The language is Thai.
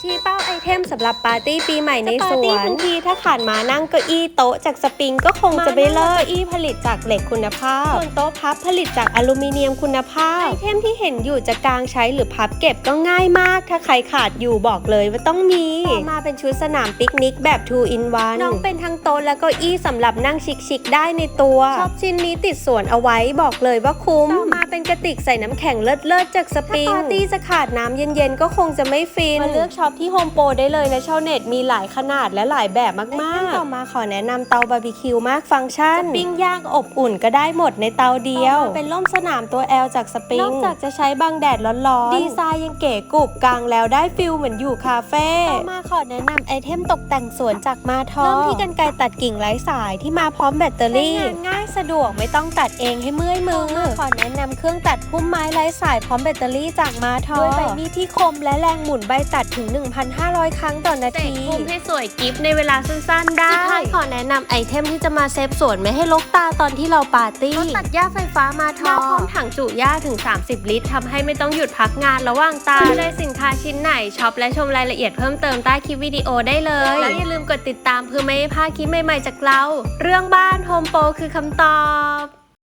ชี้เป้าไอเทมสำหรับปาร์ตี้ปีใหม่ในสวนจะปาร์ตี้ทั้งทีถ้าขาดมานั่งเก้าอี้โต๊ะจากสปริงก็คงจะไม่เลิกเก้าอี้ผลิตจากเหล็กคุณภาพส่วนโต๊ะพับผลิตจากอลูมิเนียมคุณภาไอพเทมที่เห็นอยู่จะกางใช้หรือพับเก็บก็ง่ายมาก ถ้าใครขาดอยู่บอกเลยว่าต้องมีต่อมาเป็นชุดสนามปิกนิกแบบ 2 in 1น้องเป็นทั้งโต๊ะและเก็อี้สำหรับนั่งชิคๆได้ในตัวชอบชิ้นนี้ติดสวนเอาไว้บอกเลยว่าคุ้มต่อมาเป็นกระติกใส่น้ำแข็งเลิศๆจากสปริงถ้าปาร์ตี้จะขาดน้ำเย็นๆก็คงจะไม่ฟินมาเลือกช็อปที่โฮมโปรได้เลยนะชาวเน็ตมีหลายขนาดและหลายแบบมากต่อมาขอแนะนำเตาบาร์บีคิวมากฟังก์ชันๆปิ้งย่างอบอุ่นก็ได้หมดในเตาเดียวต่อมาเป็นร่มสนามตัว L จากสปริงนอกจากจะใช้บังแดดร้อนๆ ดีไซน์ยังเก๋กุบกลางแล้วได้ฟิลเหมือนอยู่คาเฟ่ต่อมาขอแนะนำไอเทมตกแต่งสวนจากมาทอเริ่มที่กันไกรตัดกิ่งไร้สายที่มาพร้อมแบตเตอรี่ใช้งานง่ายสะดวกไม่ต้องตัดเองให้เมื่อยมือขอแนะนำเครื่องตัดพุ่มไม้ไร้สายพร้อมแบตเตอรี่จากมาทอด้วยใบมีดที่คมและแรงหมุนใบตัดถึง1,500 ครั้งต่อนาเสกทีพุ่มให้สวยกิฟต์ในเวลาสั้นๆ ได้สุดท้ายขอแนะนำไอเทมที่จะมาเซฟสวนไม่ให้ลกตาตอนที่เราปาร์ตี้รถตัดหญ้าไฟฟ้ามาทอมาพพร้ร้ออมมถังจุหญ้าถึง 30 ลิตรทำให้ไม่ต้องหยุดพักงานระหว่างตาซื้อเลยสินค้าชิ้นไหนช็อปและชมรายละเอียดเพิ่มเติมใต้คลิปวิดีโอได้เลย แล้วอย่าลืมกดติดตามเพื่อไม่ให้พลาดคลิปใหม่ๆจากเรา เรื่องบ้านโฮมโปรคือคำตอบ